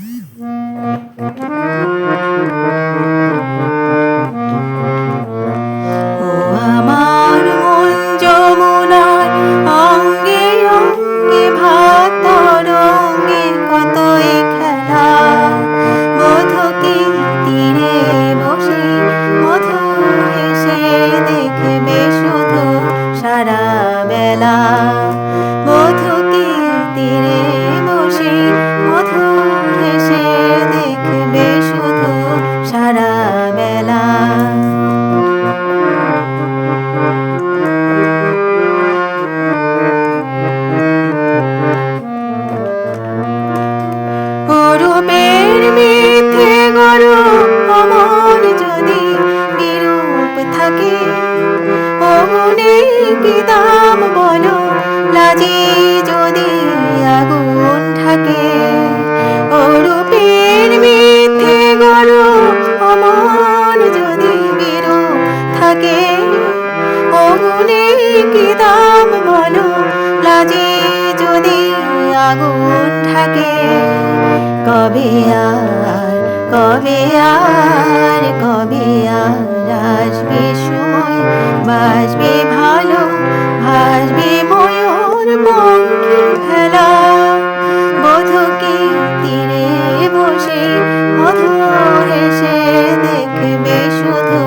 Mm-hmm. থাকে। অমনে কি দাম বলো? লাজে যদি আগুন থাকে অরূপের মিথ্যে গরু অমর যদি বিরূপ থাকে। অমনে কি দাম বলো? লাজে যদি আগুন থাকে কবে আর কবে আর, কবে খেলা। বধুকে বসে মধু হেসে দেখবে শুধু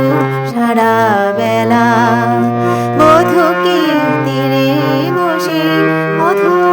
সারা বেলা বধুকে তীরে বসে মধু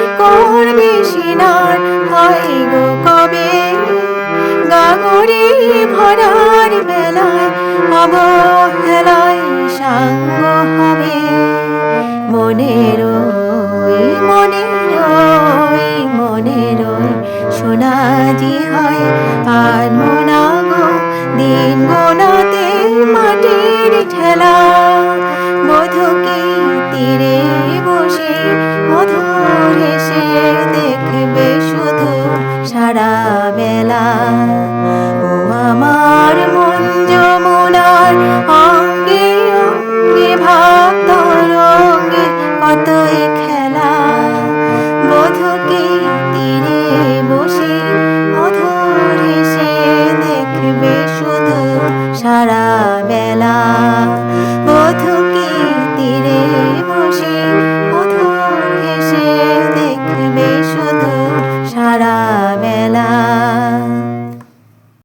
করবে সিনার হয় গো কবে? গাগরে ভরার বেলায় অবহেলায় সাঙ্গ হবে। মনের মনের মনের সোনাজি হয় আর মোনাগো দিন গোনাতে মাটির ঠেলা। সারা বেলা